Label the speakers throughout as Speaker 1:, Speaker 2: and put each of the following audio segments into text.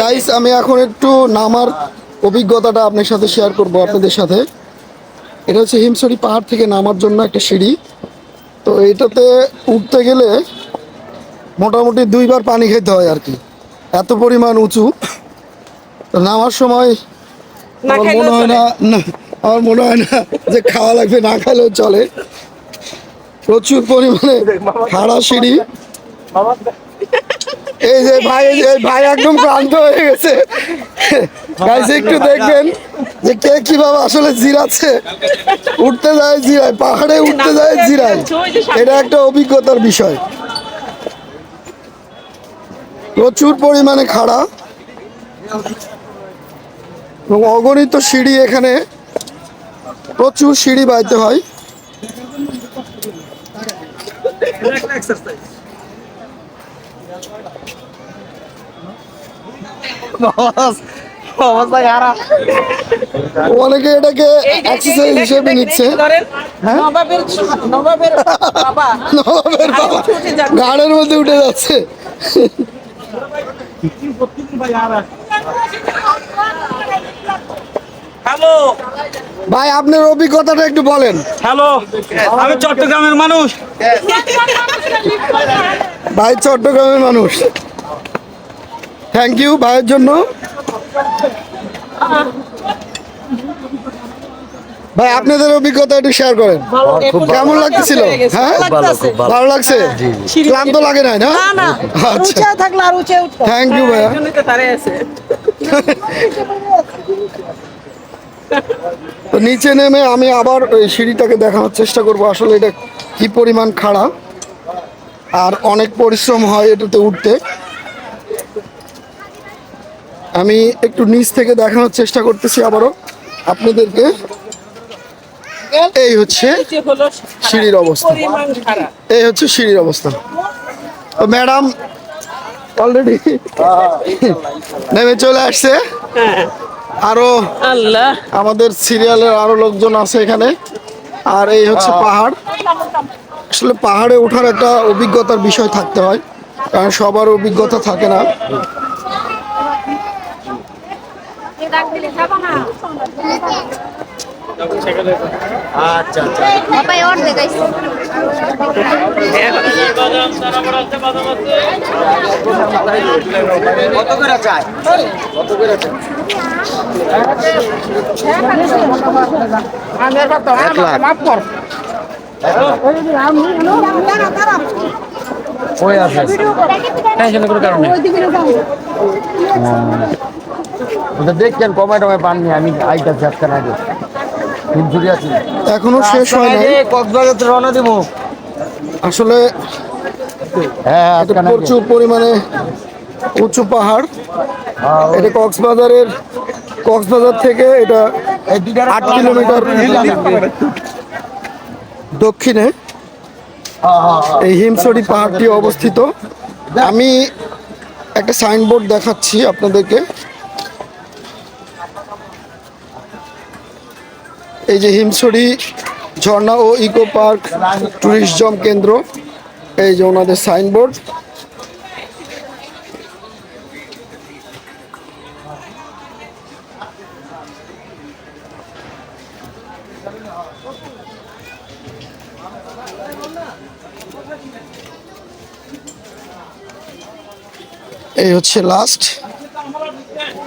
Speaker 1: Guys আমি এখন একটু নামার অভিজ্ঞতাটা আপনার সাথে শেয়ার করব আপনাদের সাথে। এটা হচ্ছে হিমসরি পাহাড় থেকে নামার জন্য একটা সিঁড়ি। তো এটাতে উঠতে গেলে মোটামুটি দুইবার পানি খেতে হয় আর কি। এত পরিমাণ উঁচু। তো নামার সময় আমার মনে হয় না না আমার মনে হয় না যে খাওয়া লাগবে না খাইলেও চলে। প্রচুর পরিমাণে খাড়া সিঁড়ি। এই যে ভাই, এই ভাই একদম ক্লান্ত হয়ে গেছে। গাইস একটু দেখবেন যে কে কীভাবে আসলে জিরাচ্ছে। উঠতে যায় জিরায়, পাহাড়ে উঠতে যায় জিরায়। এটা একটা অভিজ্ঞতার বিষয়। প্রচুর পরিমাণে খাড়া। এবং অগণিত সিঁড়ি এখানে। প্রচুর সিঁড়ি বাইতে হয়। অনেকে এটাকে এক্সারসাইজ হিসেবে নিচ্ছে। হ্যাঁ?
Speaker 2: নবাবের নবাবের বাবা।
Speaker 1: নবাবের বাবা। গাড়ের মধ্যে উঠে যাচ্ছে।
Speaker 3: হ্যালো।
Speaker 1: ভাই আপনার অভিজ্ঞতাটা একটু বলেন।
Speaker 3: হ্যালো। আমি চট্টগ্রামের মানুষ।
Speaker 1: ভাই চট্টগ্রামের মানুষ। থ্যাংক ইউ ভাইয়ের জন্য। ভাই আপনাদের অভিজ্ঞতা একটু শেয়ার করেন। কেমন লাগতেছিল? হ্যাঁ? ভালো লাগছে? ক্লান্ত লাগে নাই না?
Speaker 2: না না।
Speaker 1: আচ্ছা।
Speaker 2: উঁচা থাকলে আর উঁচা উঠতে
Speaker 1: থ্যাংক ইউ ভাইয়া।
Speaker 2: তো তারে আছে।
Speaker 1: তো নিচে নেমে আমি আবার ওই সিঁড়িটাকে দেখানোর চেষ্টা করব। আসলে এটা কি পরিমাণ খাড়া? আর অনেক পরিশ্রম হয় এটাতে উঠতে। আমি একটু নিচ থেকে দেখানোর চেষ্টা করতেছি আবারও আপনাদেরকে। এই হচ্ছে সিঁড়ির অবস্থা। এই হচ্ছে সিঁড়ির অবস্থা। তো ম্যাডাম অলরেডি নেমে চলে আসছে।
Speaker 2: হ্যাঁ।
Speaker 1: আরও
Speaker 2: আল্লাহ।
Speaker 1: আমাদের সিরিয়ালের আরও লোকজন আছে এখানে। আর এই হচ্ছে পাহাড়। আসলে পাহাড়ে ওঠার একটা অভিজ্ঞতার বিষয় থাকতে হয় কারণ সবার অভিজ্ঞতা থাকে না।
Speaker 4: বাবা ওর দেখাইছে
Speaker 5: দেখছেন কমায় টমায় পাননি আমি আইতাছি আজকে আগে হিমচুরি আছি।
Speaker 1: এখনও শেষ হয় নাই।
Speaker 5: কক্সবাজার রওনা দিব।
Speaker 1: আসলে
Speaker 5: হ্যাঁ
Speaker 1: প্রচুর পরিমাণে উঁচু পাহাড়। এটা কক্সবাজারের কক্সবাজার থেকে এটা আট কিলোমিটার দক্ষিণে এই হিমসরি পাহাড়টি অবস্থিত। আমি একটা সাইনবোর্ড দেখাচ্ছি আপনাদেরকে। এই যে হিমসরি ঝর্ণা ও ইকো পার্ক টুরিজম কেন্দ্র, এই যে ওনাদের সাইনবোর্ড। এই হচ্ছে লাস্ট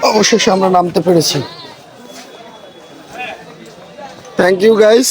Speaker 1: অবশেষে আমরা নামতে পেরেছি। Thank you guys